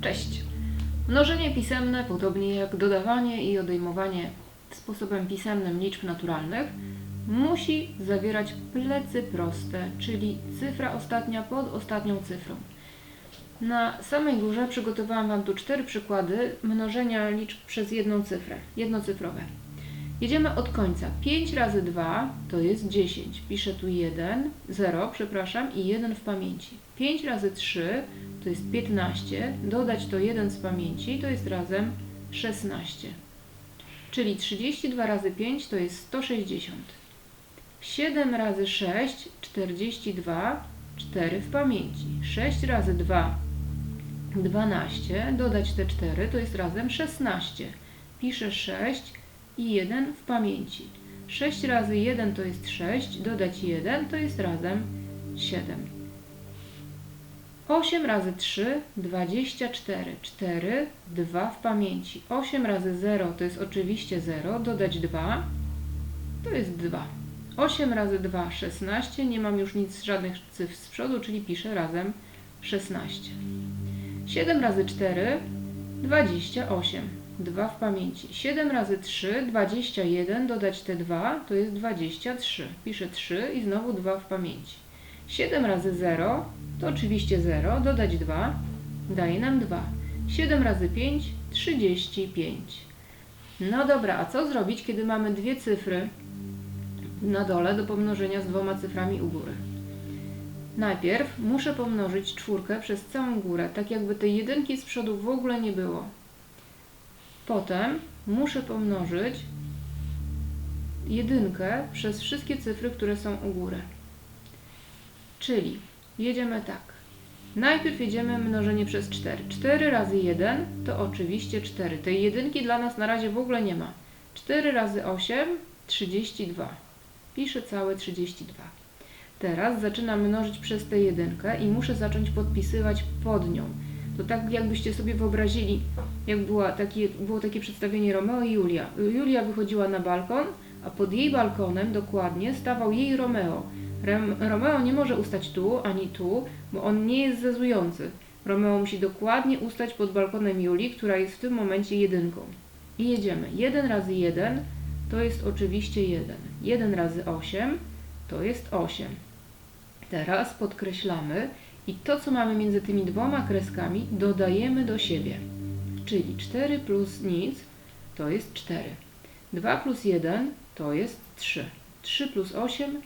Cześć! Mnożenie pisemne, podobnie jak dodawanie i odejmowanie sposobem pisemnym liczb naturalnych, musi zawierać plecy proste, czyli cyfra ostatnia pod ostatnią cyfrą. Na samej górze przygotowałam Wam tu cztery przykłady mnożenia liczb przez jedną cyfrę, jednocyfrowe. Jedziemy od końca. 5 razy 2 to jest 10. Piszę tu 1, 0, przepraszam, i 1 w pamięci. 5 razy 3 to jest 15. Dodać to 1 z pamięci to jest razem 16. Czyli 32 razy 5 to jest 160. 7 razy 6 42, 4 w pamięci. 6 razy 2 12, dodać te 4 to jest razem 16. Piszę 6 i 1 w pamięci. 6 razy 1 to jest 6, dodać 1 to jest razem 7. 8 razy 3 24, 4, 2 w pamięci. 8 razy 0 to jest oczywiście 0, dodać 2 to jest 2. 8 razy 2 16, nie mam już nic, żadnych cyfr z przodu, czyli piszę razem 16. 7 razy 4 28. 2 w pamięci. 7 razy 3 21, dodać te 2 to jest 23. Piszę 3 i znowu 2 w pamięci. 7 razy 0 to oczywiście 0, dodać 2 daje nam 2. 7 razy 5 35. No dobra, a co zrobić, kiedy mamy dwie cyfry na dole do pomnożenia z dwoma cyframi u góry? Najpierw muszę pomnożyć czwórkę przez całą górę, tak jakby tej jedynki z przodu w ogóle nie było. Potem muszę pomnożyć jedynkę przez wszystkie cyfry, które są u góry. Czyli jedziemy tak. Najpierw jedziemy mnożenie przez 4. 4 razy 1 to oczywiście 4. Tej jedynki dla nas na razie w ogóle nie ma. 4 razy 8 32. Piszę całe 32. Teraz zaczynam mnożyć przez tę jedynkę i muszę zacząć podpisywać pod nią. To tak jakbyście sobie wyobrazili, jak była takie, było takie przedstawienie Romeo i Julia. Julia wychodziła na balkon, a pod jej balkonem dokładnie stawał jej Romeo. Romeo nie może ustać tu ani tu, bo on nie jest zezujący. Romeo musi dokładnie ustać pod balkonem Julii, która jest w tym momencie jedynką. I jedziemy. 1 razy 1 to jest oczywiście 1. 1 razy 8 to jest 8. Teraz podkreślamy i to, co mamy między tymi dwoma kreskami, dodajemy do siebie. Czyli 4 plus nic to jest 4. 2 plus 1 to jest 3. 3 plus 8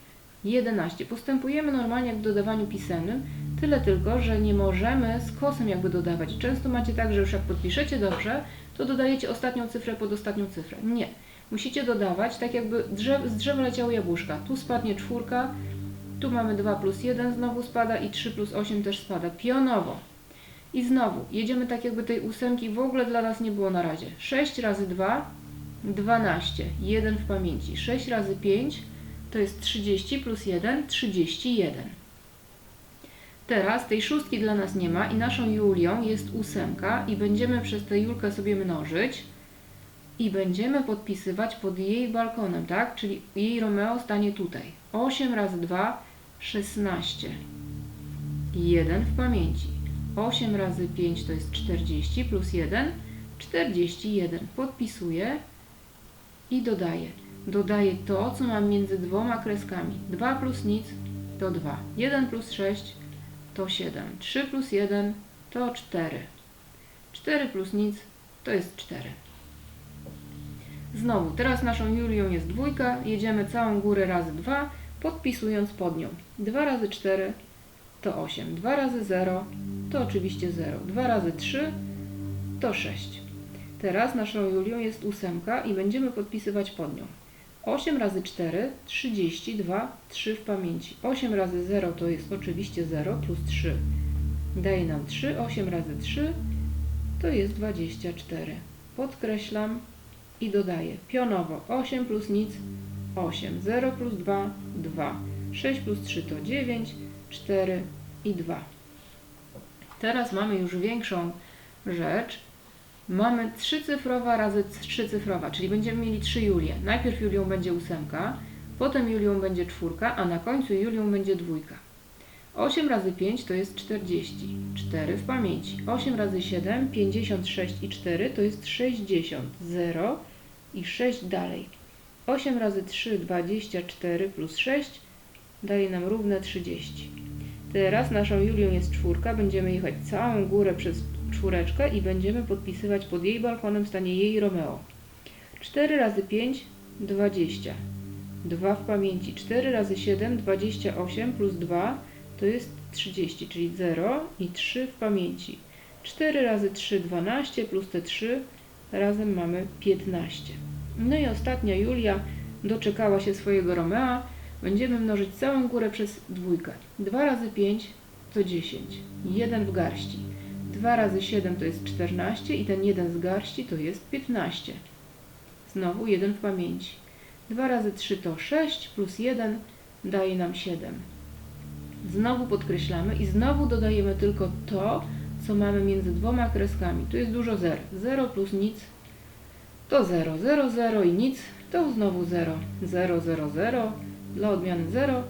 11. Postępujemy normalnie jak w dodawaniu pisemnym, tyle tylko, że nie możemy z kosem jakby dodawać. Często macie tak, że już jak podpiszecie dobrze, to dodajecie ostatnią cyfrę pod ostatnią cyfrę. Nie. Musicie dodawać tak jakby drzew, z drzewa leciały jabłuszka. Tu spadnie czwórka, tu mamy 2 plus 1 znowu spada i 3 plus 8 też spada. Pionowo. I znowu jedziemy tak jakby tej ósemki w ogóle dla nas nie było na razie. 6 razy 2 12. 1 w pamięci. 6 razy 5 to jest 30 plus 1 31. Teraz tej szóstki dla nas nie ma i naszą Julią jest ósemka i będziemy przez tę Julkę sobie mnożyć i będziemy podpisywać pod jej balkonem, tak? Czyli jej Romeo stanie tutaj. 8 razy 2 16. 1 w pamięci. 8 razy 5 to jest 40 plus 1 41. Podpisuję i dodaję. Dodaję to, co mam między dwoma kreskami. 2 plus nic to 2. 1 plus 6 to 7. 3 plus 1 to 4. 4 plus nic to jest 4. Znowu, teraz naszą Julią jest dwójka, jedziemy całą górę razy 2, podpisując pod nią. 2 razy 4 to 8, 2 razy 0 to oczywiście 0, 2 razy 3 to 6. Teraz naszą Julią jest ósemka i będziemy podpisywać pod nią. 8 razy 4, 32, 3 w pamięci. 8 razy 0 to jest oczywiście 0 plus 3 daje nam 3. 8 razy 3 to jest 24. Podkreślam i dodaję pionowo 8 plus nic 8, 0 plus 2 2, 6 plus 3 to 9, 4 i 2. Teraz mamy już większą rzecz. Mamy trzycyfrowa razy trzycyfrowa, czyli będziemy mieli 3 Julie. Najpierw Julią będzie ósemka, potem Julią będzie czwórka, a na końcu Julią będzie dwójka. 8 razy 5 to jest 40. 4 w pamięci. 8 razy 7, 56 i 4 to jest 60. 0 i 6 dalej. 8 razy 3, 24 plus 6 daje nam równe 30. Teraz naszą Julią jest czwórka. Będziemy jechać całą górę przez czwóreczkę i będziemy podpisywać pod jej balkonem stanie jej Romeo. 4 razy 5, 20. 2 w pamięci. 4 razy 7, 28 plus 2 to jest 30, czyli 0 i 3 w pamięci. 4 razy 3, 12 plus te 3 razem mamy 15. No i ostatnia Julia doczekała się swojego Romea. Będziemy mnożyć całą górę przez dwójkę. 2 razy 5 to 10. 1 w garści. 2 razy 7 to jest 14 i ten 1 z garści to jest 15. Znowu 1 w pamięci. 2 razy 3 to 6 plus 1 daje nam 7. Znowu podkreślamy i znowu dodajemy tylko to, co mamy między dwoma kreskami. Tu jest dużo zer. 0 plus nic to 0. 0, 0 i nic to znowu 0. 0, 0, 0. Dla odmiany 0.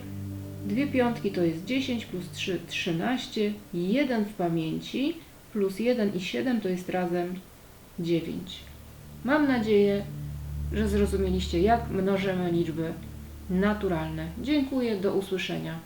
Dwie piątki to jest 10 plus 3, 13. 1 w pamięci plus 1 i 7 to jest razem 9. Mam nadzieję, że zrozumieliście, jak mnożymy liczby naturalne. Dziękuję, do usłyszenia.